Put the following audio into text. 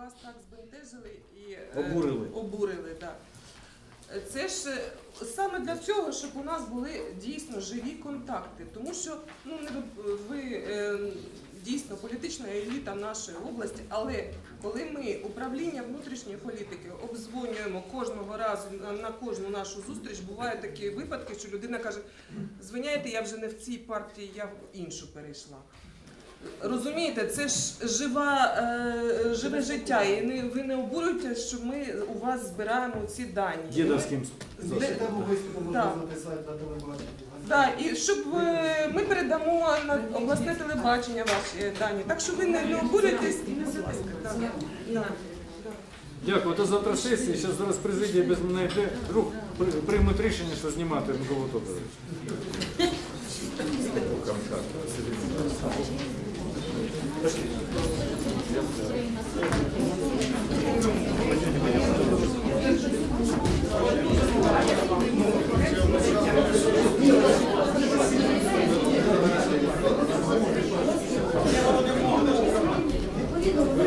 вас так збентежили і е, Обурили. обурили да. Це ж е, саме для цього, щоб у нас були дійсно живі контакти. Тому що ну, не ви, е, дійсно політична еліта нашої області, але коли ми управління внутрішньої політики обдзвонюємо кожного разу на, на кожну нашу зустріч, бувають такі випадки, що людина каже: звиняйте, я вже не в цій партії, я в іншу перейшла. Розумієте, це ж жива, е, живе життя, і не, ви не обурюєте, що ми у вас збираємо ці дані. Дідовським Де- засобом. Да. можна записати на телебаченні. Так, і щоб е, ми передамо на обласне телебачення ваші е, дані. Так що ви не, не обурюєтесь і не. Да. Да. Дякую. До завтра сесії. Зараз зараз президія без мене йде. Друг при- приймуть рішення, що знімати Миколу Тодоровича. 여기도